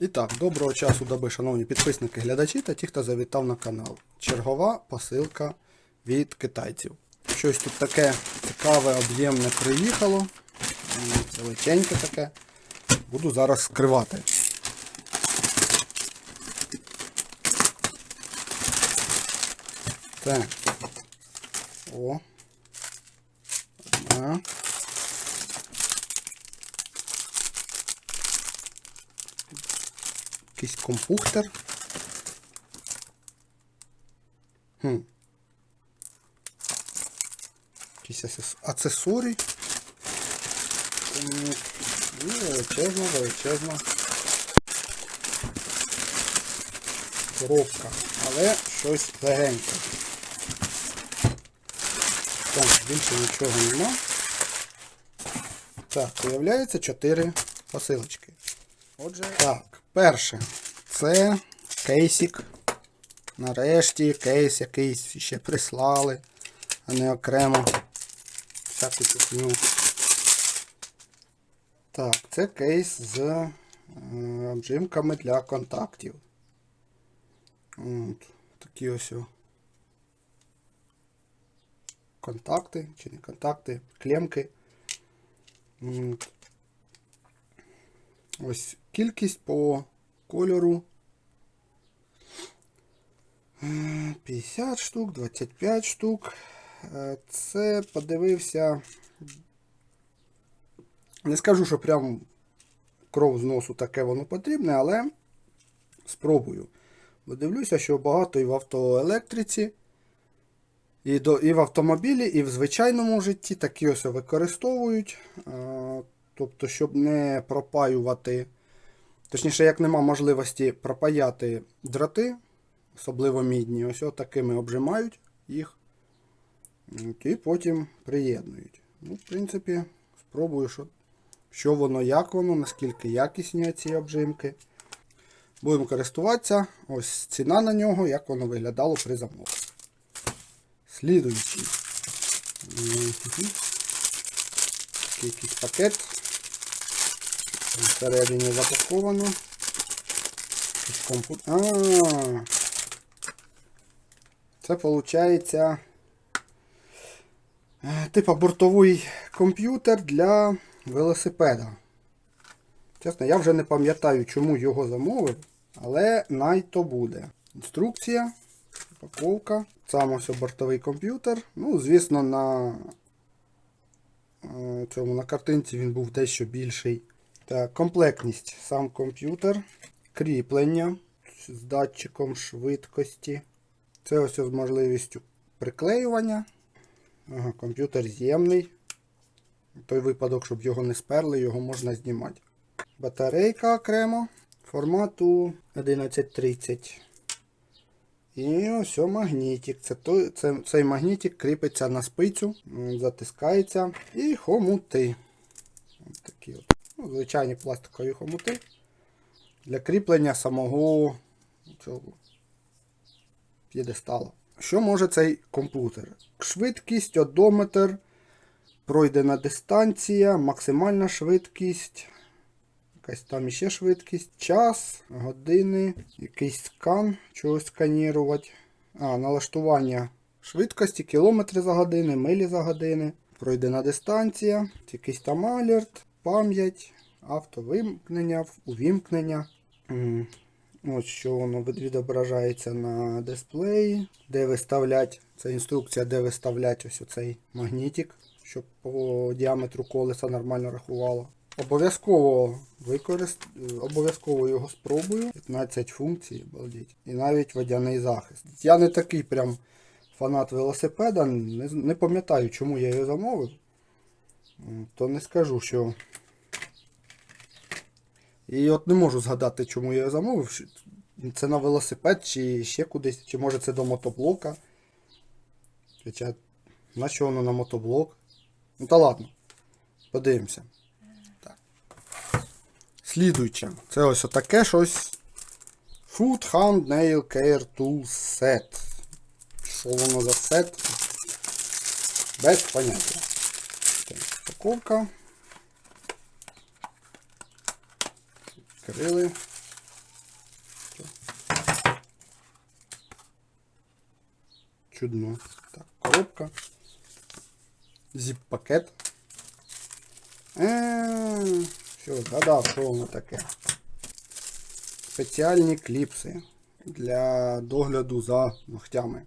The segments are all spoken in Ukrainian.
І так, доброго часу доби, шановні підписники, глядачі та ті, хто завітав на канал. Чергова посилка від китайців. Щось тут таке цікаве, об'ємне приїхало. М, Величеньке таке. Буду зараз скривати. Так. О. Одна. Якийсь компухтер. Хм. Якісь аксесорій. І величезна, величезна. Коробка. Але щось легеньке. Так, більше нічого нема. Так, виявляється 4 посилочки. Отже, так, перше. Це кейсик. Нарешті кейс якийсь ще прислали, а не окремо. Всяку кухню. Так, це кейс з е, обжимками для контактів. От, такі ось о контакти, чи не контакти, клемки. От. Ось кількість по кольору. Е, 50 штук, 25 штук. Е, Це подивився. Не скажу, що прям кров з носу таке воно потрібне, але спробую. Бо дивлюся, що багато і в автоелектриці, і, до, і в автомобілі, і в звичайному житті такі ось використовують. Тобто, щоб не пропаювати, точніше, як нема можливості пропаяти дроти, особливо мідні, ось такими обжимають їх. І потім приєднують. Ну, в принципі, спробую, що, що воно, як воно, наскільки якісні ці обжимки. Будемо користуватися. Ось ціна на нього, як воно виглядало при замовленні. Слідуючий. Такий якийсь пакет. Всередині запаковано. Компут... А, це виходить типа бортовий комп'ютер для велосипеда. Чесно, я вже не пам'ятаю, чому його замовив, але най то буде. Інструкція, упаковка, сам ось бортовий комп'ютер. Ну, звісно, на е, цьому на картинці він був дещо більший. Так, комплектність, сам комп'ютер, кріплення з датчиком швидкості. Це ось з можливістю приклеювання. Ага, комп'ютер з'ємний. Той випадок, щоб його не сперли, його можна знімати. Батарейка окремо формату 1130. І ось магнітик. Це той, це, цей магнітик кріпиться на спицю, затискається. І хомути. Ось такі от. Ну, звичайні пластикові хомути. Для кріплення самого цього п'єдестала. Що може цей комп'ютер? Швидкість, одометр, пройдена дистанція, максимальна швидкість, якась там іще швидкість, час, години, якийсь скан, чогось сканірувати. А, налаштування швидкості, кілометри за години, милі за години, пройдена дистанція, якийсь там алерт, пам'ять, автовимкнення, увімкнення. Ось що воно відображається на дисплеї, де виставлять, це інструкція, де виставлять ось оцей магнітик, щоб по діаметру колеса нормально рахувало. Обов'язково використ... обов'язково його спробую. 15 функцій, обалдеть. І навіть водяний захист. Я не такий прям фанат велосипеда, не, не пам'ятаю, чому я його замовив. То не скажу, що і от не можу згадати, чому я замовив. Це на велосипед, чи ще кудись, чи може це до мотоблока. Хоча, на що воно на мотоблок? Ну та ладно. Подивимося. Так. Слідуюче. Це ось отаке щось. Food Hand Nail Care Tool Set. Що воно за сет? Без поняття упаковка. Відкрили. Чудно. Так, коробка. Зіп-пакет. Все, Що, згадав, що воно таке? Спеціальні кліпси для догляду за ногтями.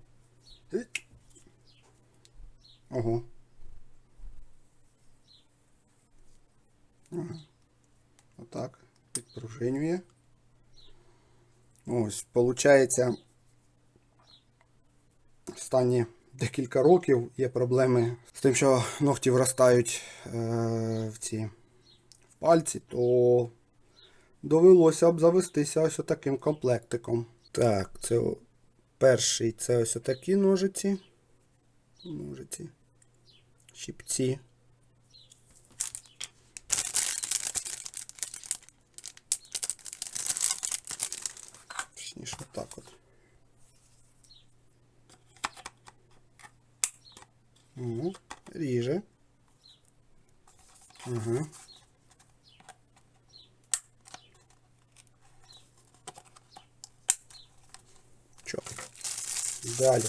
Ого. Отак. Підпружинює. Ось, получається, останні декілька років є проблеми з тим, що ногті вростають е, в ці в пальці, то довелося б завестися ось таким комплектиком. Так, це перший це ось такі ножиці. Ножиці. Щипці. Точніше, отак от. О, ріже. Чотко. Далі.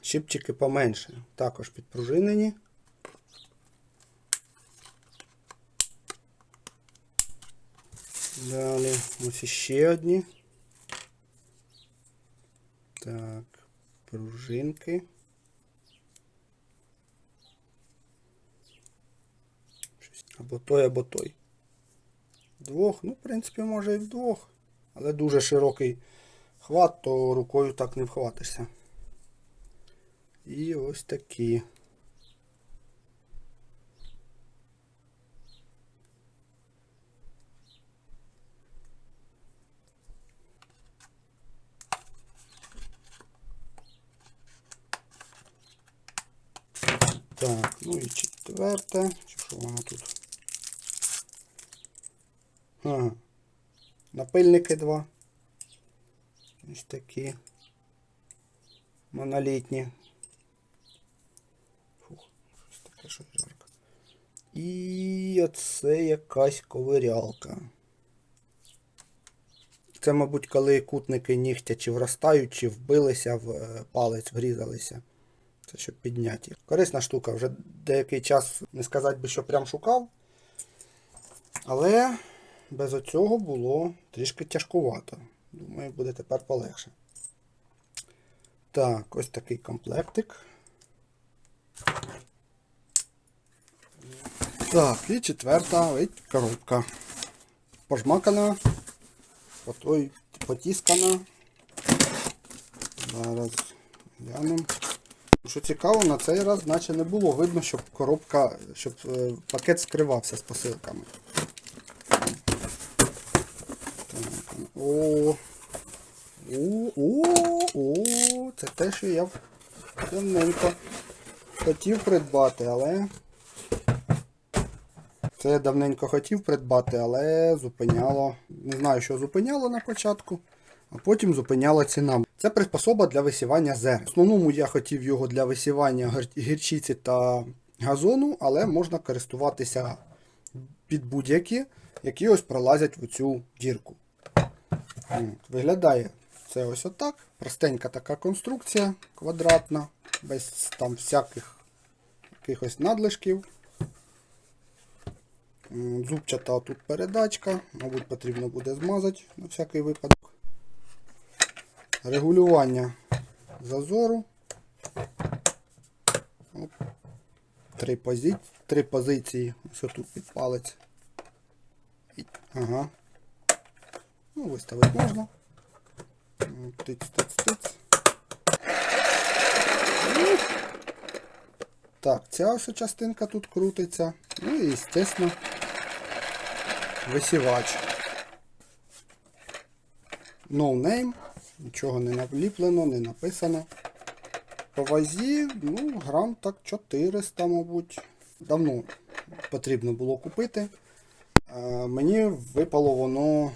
Щипчики поменше. Також підпружинені. Далі ось іще одні. Так, пружинки. Або той, або той. Двох, ну, в принципі, може і вдвох. Але дуже широкий хват, то рукою так не вхватишся. І ось такі. Так, ну і четверте. Чи що воно тут? Ага. Напильники два. Ось такі. Монолітні. Фух, щось таке щось жарко. І оце якась ковирялка. Це, мабуть, коли кутники нігтя чи вростають, чи вбилися в е, палець, врізалися. Це щоб підняти. Корисна штука, вже деякий час не сказати би, що прям шукав. Але без оцього було трішки тяжкувато. Думаю, буде тепер полегше. Так, ось такий комплектик. Так, і четверта ось коробка. Пожмакана, потіскана. Зараз глянемо. Що цікаво, на цей раз наче не було видно, щоб коробка, щоб е, пакет скривався з посилками. О, о, о, о, це те, що я давненько хотів придбати, але. Це я давненько хотів придбати, але зупиняло. Не знаю, що зупиняло на початку, а потім зупиняла ціна. Це приспособа для висівання зерен. В основному я хотів його для висівання гірчиці та газону, але можна користуватися під будь-які, які ось пролазять в цю дірку. Виглядає це ось отак. Простенька така конструкція, квадратна, без там всяких якихось надлишків. Зубчата тут передачка, мабуть, потрібно буде змазати на всякий випадок. Регулювання зазору. Оп. Три, позиції, три позиції. Ось тут під палець. Ага. Ну, виставити можна. М, Тиць, тиць, тиць. Ну. Так, ця ось частинка тут крутиться. Ну і, звісно, висівач. No name. Нічого не наліплено, не написано. По вазі, ну, грам так 400, мабуть. Давно потрібно було купити. Мені випало воно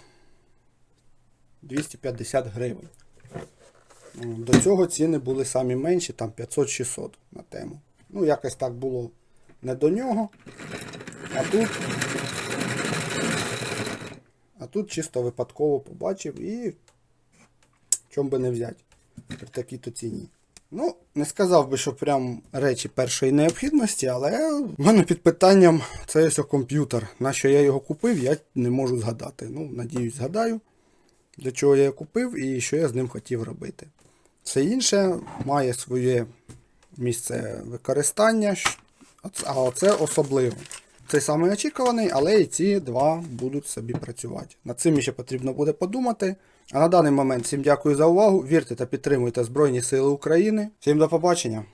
250 гривень. До цього ціни були самі менші, там 500-600 на тему. Ну, якось так було не до нього. А тут. А тут чисто випадково побачив і чом би не взяти. при такій-то ціні. Ну, не сказав би, що прям речі першої необхідності, але в мене під питанням це ось комп'ютер. На що я його купив, я не можу згадати. Ну, надіюсь, згадаю, для чого я його купив і що я з ним хотів робити. Все інше має своє місце використання, а оце особливо. Це саме очікуваний, але і ці два будуть собі працювати. Над цим ще потрібно буде подумати. А на даний момент всім дякую за увагу. Вірте та підтримуйте Збройні Сили України. Всім до побачення!